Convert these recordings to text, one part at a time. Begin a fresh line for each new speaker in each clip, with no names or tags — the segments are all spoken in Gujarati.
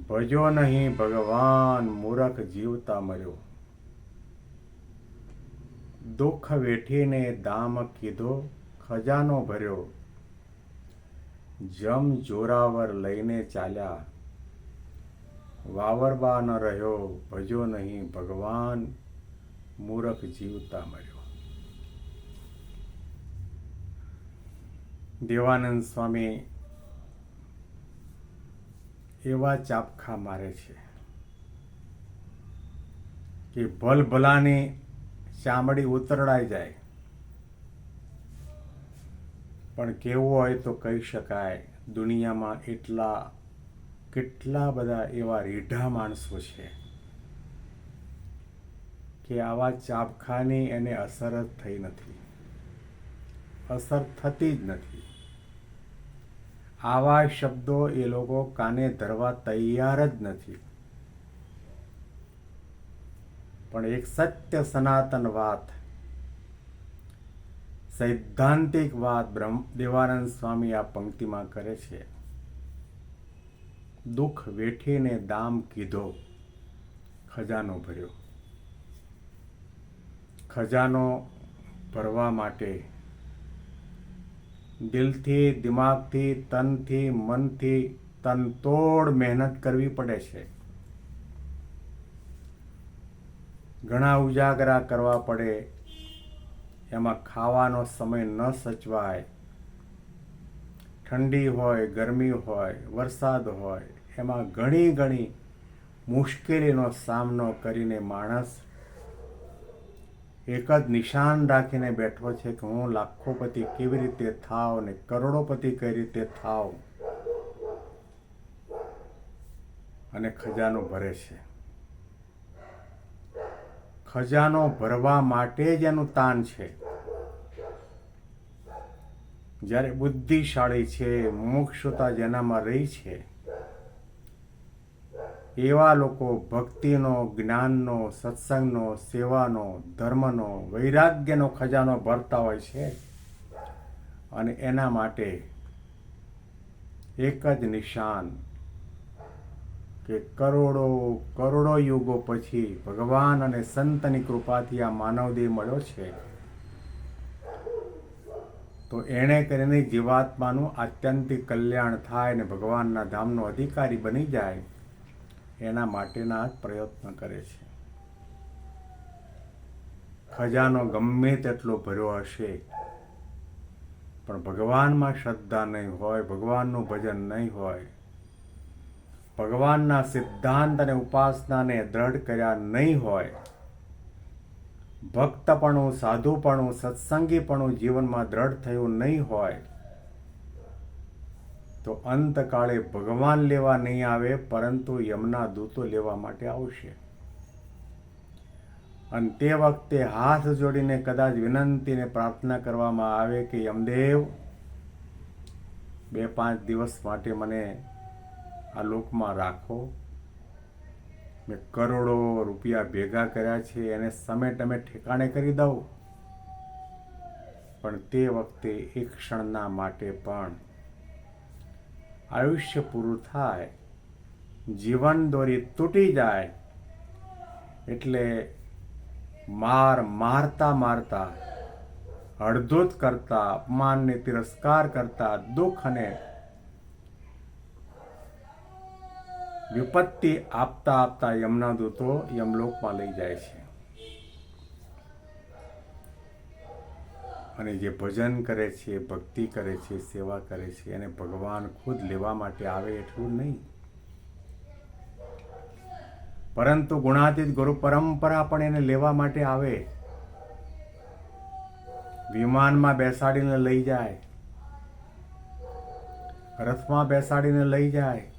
ભજો નહીં, ભગવાન મૂરખ જીવતા મર્યો. દુઃખ વેઠીને દામ કીધો, ખજાનો ભર્યો. જમ જોરાવર લઈને ચાલ્યા. વાવરબા ન રહ્યો, ભજો નહીં, ભગવાન મૂરખ જીવતા મર્યો. દેવાનંદ સ્વામી એવા ચાપખા મારે છે કે ભલભલાની ચામડી ઉતરડાઈ જાય. પણ કેવું હોય તો કહી શકાય, દુનિયામાં એટલા, કેટલા બધા એવા રીઢા માણસો છે કે આવા ચાપખાની એને અસર જ થઈ નથી. અસર થતી જ નથી. આવા શબ્દો એ લોકો કાને ધરવા તૈયાર જ નથી. પણ એક સત્ય સનાતન વાત, સૈદ્ધાંતિક વાત બ્રહ્મ, દેવાનંદ સ્વામી આ પંક્તિમાં કરે છે. દુઃખ વેઠીને દામ કીધો, ખજાનો ભર્યો. ખજાનો ભરવા માટે દિલથી, દિમાગથી, તનથી, મનથી તનતોડ મહેનત કરવી પડે છે. ઘણા ઉજાગરા કરવા પડે, એમાં ખાવાનો સમય ન સચવાય. ઠંડી હોય, ગરમી હોય, વરસાદ હોય, એમાં ઘણી ઘણી મુશ્કેલીનો સામનો કરીને માણસ એક જ નિશાન રાખીને બેઠો છે કે હું લાખોપતિ કેવી રીતે થાવ ને કરોડોપતિ કઈ રીતે થાવ? અને ખજાનો ભરે છે. ખજાનો ભરવા માટે જ એનું તાન છે. જ્યારે બુદ્ધિશાળી છે મોક્ષતા જેનામાં રહી છે એવા લોકો ભક્તિનો, જ્ઞાનનો, સત્સંગનો, સેવાનો, ધર્મનો, વૈરાગ્યનો ખજાનો ભરતા હોય છે. અને એના માટે એક જ નિશાન કે કરોડો કરોડો યુગો પછી ભગવાન અને સંતની કૃપાથી આ માનવદેહ મળ્યો છે. તો એણે કરીને જીવાત્માનું આત્યંતિક કલ્યાણ થાય અને ભગવાનના ધામનો અધિકારી બની જાય. એના માટેના જ પ્રયત્ન કરે છે. ખજાનો ગમે તેટલો ભર્યો હશે, પણ ભગવાનમાં શ્રદ્ધા નહીં હોય, ભગવાનનું ભજન નહીં હોય, ભગવાનના સિદ્ધાંત અને ઉપાસનાને દ્રઢ કર્યા નહીં હોય, ભક્તપણું, સાધુપણું, સત્સંગીપણું જીવનમાં દ્રઢ થયું નહીં હોય તો અંતકાળે ભગવાન લેવા નહીં આવે, પરંતુ યમના દૂતો લેવા માટે આવશે. અને તે વખતે હાથ જોડીને કદાચ વિનંતીને પ્રાર્થના કરવામાં આવે કે, યમદેવ, બે પાંચ દિવસ માટે મને આ લોકમાં રાખો. મેં કરોડો રૂપિયા ભેગા કર્યા છે, એને સમેટ તમે ઠેકાણે કરી દઉં. પણ તે વખતે એક ક્ષણના માટે પણ આયુષ્ય પૂરું થાય, જીવન દોરી તૂટી જાય, એટલે માર મારતા મારતા, હળધૂત કરતા અપમાનને તિરસ્કાર કરતા, દુઃખ અને વિપત્તિ આપતા આપતા યમના દૂતો યમલોકમાં લઈ જાય છે. અને જે ભજન કરે છે, ભક્તિ કરે છે, સેવા કરે છે, એને ભગવાન ખુદ લેવા માટે આવે એટલું નહીં. પરંતુ ગુણાતીત ગુરુ પરંપરા પણ એને લેવા માટે આવે. વિમાનમાં બેસાડીને લઈ જાય. રથમાં બેસાડીને લઈ જાય.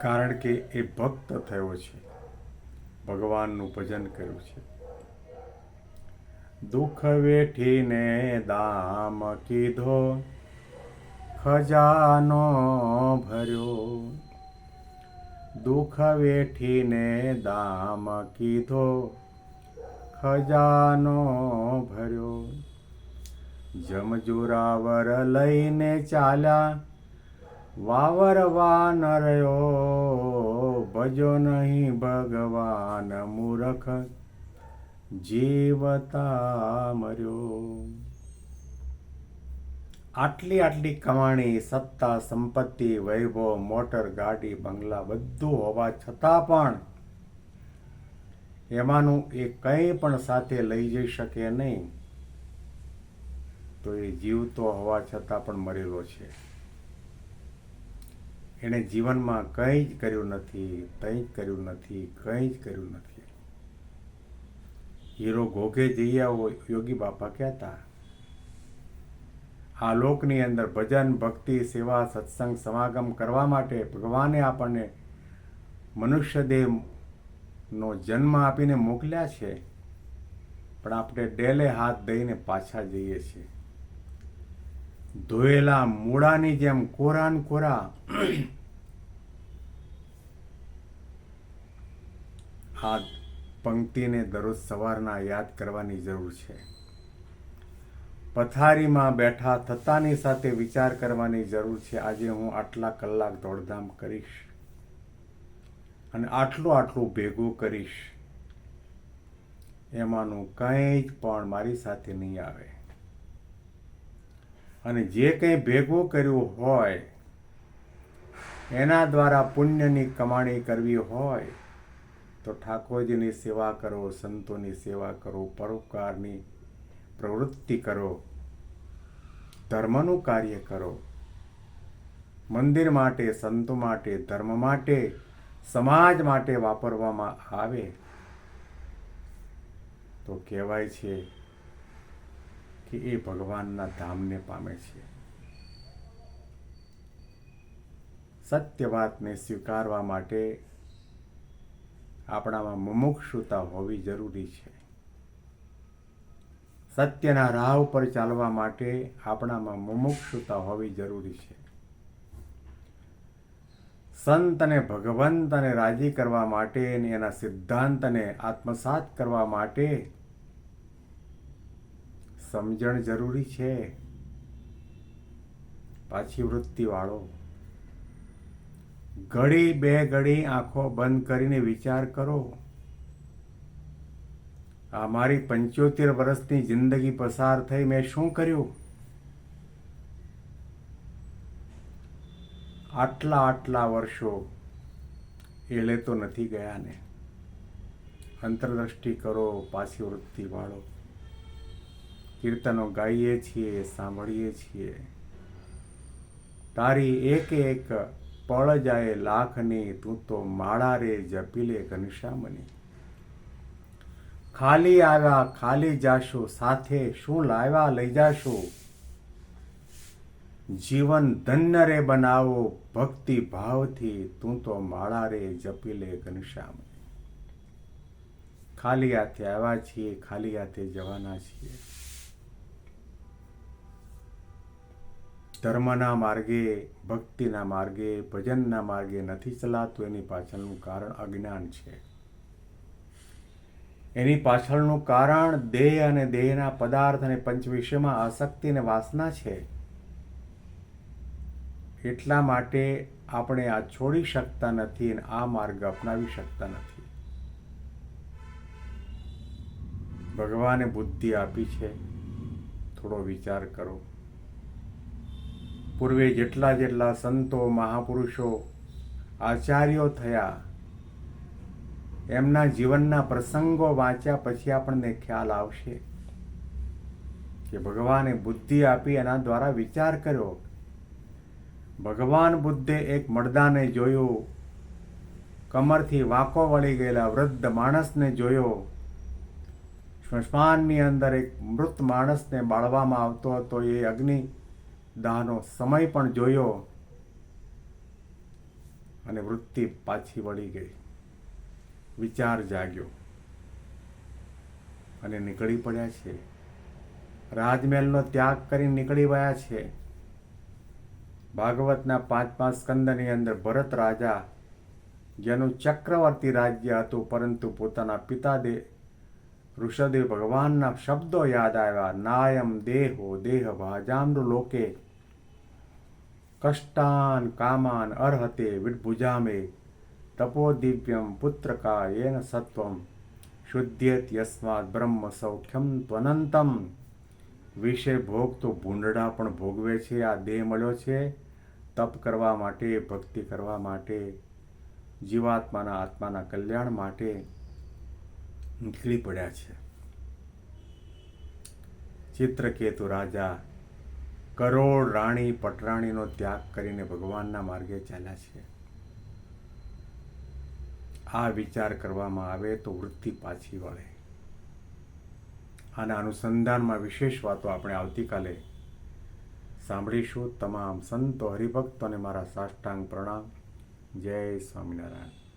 કારણ કે એ ભક્ત થયો છે. ભગવાનનું ભજન કર્યું છે. દુઃખ વેઠીને દામ કીધો, ખજાનો ભર્યો. દુઃખ વેઠીને દામ કીધો, ખજાનો ભર્યો. જમજુરાવર લઈને ચાલ્યા વાવરવા રહ્યો, ભજો નહીં ભગવાન મૂરખ. જીવતા મર્યો આટલી આટલી કમાણી, સત્તા, સંપત્તિ, વૈભવ, મોટર, ગાડી, બંગલા બધું હોવા છતાં પણ એમાંનું એ કંઈ પણ સાથે લઈ જઈ શકે નહીં. તો એ જીવતો હોવા છતાં પણ મરેલો છે. એણે જીવનમાં કંઈ જ કર્યું નથી, કંઈ જ કર્યું નથી, કંઈ જ કર્યું નથી. હીરો ઘોઘે જઈ આવો યોગી બાપા કહેતા. આ લોકની અંદર ભજન, ભક્તિ, સેવા, સત્સંગ, સમાગમ કરવા માટે ભગવાને આપણને મનુષ્ય દેહનો જન્મ આપીને મોકલ્યા છે. પણ આપણે ડેલે હાથ દઈને પાછા જઈએ છીએ. ધોયેલા મૂળાની જેમ કોરાન કોરા આ પંક્તિને દરરોજ સવારના યાદ કરવાની જરૂર છે. પથારીમાં બેઠા થતાની સાથે વિચાર કરવાની જરૂર છે, આજે હું આટલા કલાક દોડધામ કરીશ અને આટલું આટલું ભેગું કરીશ. એમાંનું કંઈ જ પણ મારી સાથે નહીં આવે. અને જે કંઈ ભેગું કર્યું હોય, એના દ્વારા પુણ્યની કમાણી કરવી હોય તો ઠાકોરજીની સેવા કરો, સંતોની સેવા કરો, પરોપકારની પ્રવૃત્તિ કરો, ધર્મનું કાર્ય કરો. મંદિર માટે, સંતો માટે, ધર્મ માટે, સમાજ માટે વાપરવામાં આવે. તો કહેવાય છે કે એ ભગવાનના ધામને પામે છે. સત્ય વાતને સ્વીકારવા માટે આપણામાં મુમુક્ષુતા હોવી જરૂરી છે. સત્યના રાહ ઉપર ચાલવા માટે આપણામાં મુમુક્ષુતા હોવી જરૂરી છે. સંત અને ભગવંતને રાજી કરવા માટે અને એના સિદ્ધાંતને આત્મસાત કરવા માટે સમજણ જરૂરી છે. પાછી વૃત્તિવાળો ઘડી બે ઘડી આંખો બંધ કરીને વિચાર કરો. આ મારી પંચોતેર વર્ષની જિંદગી પસાર થઈ મેં શું કર્યું? આટલા આટલા વર્ષો એ લેતો નથી ગયા ને. અંતરદ્રષ્ટિ કરો પાછી વૃત્તિ વાળો. કીર્તનો ગાઈએ છીએ, સાંભળીએ છીએ. તારી એક એક પળ જાય લાખની તું તો માળા રે જપીલે ઘનશ્યામની. ખાલી આવ્યા ખાલી જાશો, સાથે શું લાવ્યા લઈ જાશો? જીવન ધન્ય રે બનાવો, ભક્તિ ભાવથી તું તો માળા રે જપીલે ઘનશ્યામ ખાલી હાથે આવ્યા છીએ, ખાલી હાથે જવાના છીએ. ધર્મના માર્ગે, ભક્તિના માર્ગે, ભજનના માર્ગે નથી ચલાતું, એની પાછળનું કારણ અજ્ઞાન છે. એની પાછળનું કારણ દેહ અને દેહના પદાર્થ અને પંચ વિષયમાં આસક્તિ અને વાસના છે. એટલા માટે આપણે આ છોડી શકતા નથી અને આ માર્ગ અપનાવી શકતા નથી. ભગવાને બુદ્ધિ આપી છે. થોડો વિચાર કરો. પૂર્વે જેટલા જેટલા સંતો, મહાપુરુષો, આચાર્યો થયા, એમના જીવનના પ્રસંગો વાંચ્યા પછી આપણને ખ્યાલ આવશે કે ભગવાને બુદ્ધિ આપી એના દ્વારા વિચાર કર્યો. ભગવાન બુદ્ધે એક મરદાને જોયું, કમરથી વાંકો વળી ગયેલા વૃદ્ધ માણસને જોયો. સ્મશાનની અંદર એક મૃત માણસને બાળવામાં આવતો હતો એ અગ્નિ દાહનો સમય પણ જોયો અને વૃત્તિ પાછી વળી ગઈ. વિચાર જાગ્યો અને નીકળી પડ્યા છે. રાજમહેલનો ત્યાગ કરી નીકળી ગયા છે. ભાગવતના પાંચમા સ્કંદની અંદર ભરત રાજા, જેનું ચક્રવર્તી રાજ્ય હતું, પરંતુ પોતાના પિતા દે ઋષદેવ ભગવાનના શબ્દો યાદ આવ્યા, નાયમ દેહો દેહ ભાજામૃ લોકે કષ્ટાન કામાન અર્હતે વિડભુજામે તપો દિવ્યમ પુત્રકા યેન સત્વમ શુદ્ધ્યત યસ્માદ બ્રહ્મ સૌખ્યમ ત્વનંતમ વિષય ભોગ તો ભૂંડડા પણ ભોગવે છે આ દેહ મળ્યો છે તપ કરવા માટે ભક્તિ કરવા માટે જીવાત્માના આત્માના કલ્યાણ માટે નીકળી પડ્યા છે ચિત્રકેતુ રાજા કરોડ રાણી પટરાણીનો ત્યાગ કરીને ભગવાનના માર્ગે ચાલ્યા છે. આ વિચાર કરવામાં આવે તો વૃત્તિ પાછી વળે. આના અનુસંધાનમાં વિશેષ વાતો આપણે આવતીકાલે સાંભળીશું. તમામ સંતો હરિભક્તોને મારા સાષ્ટાંગ પ્રણામ. જય સ્વામિનારાયણ.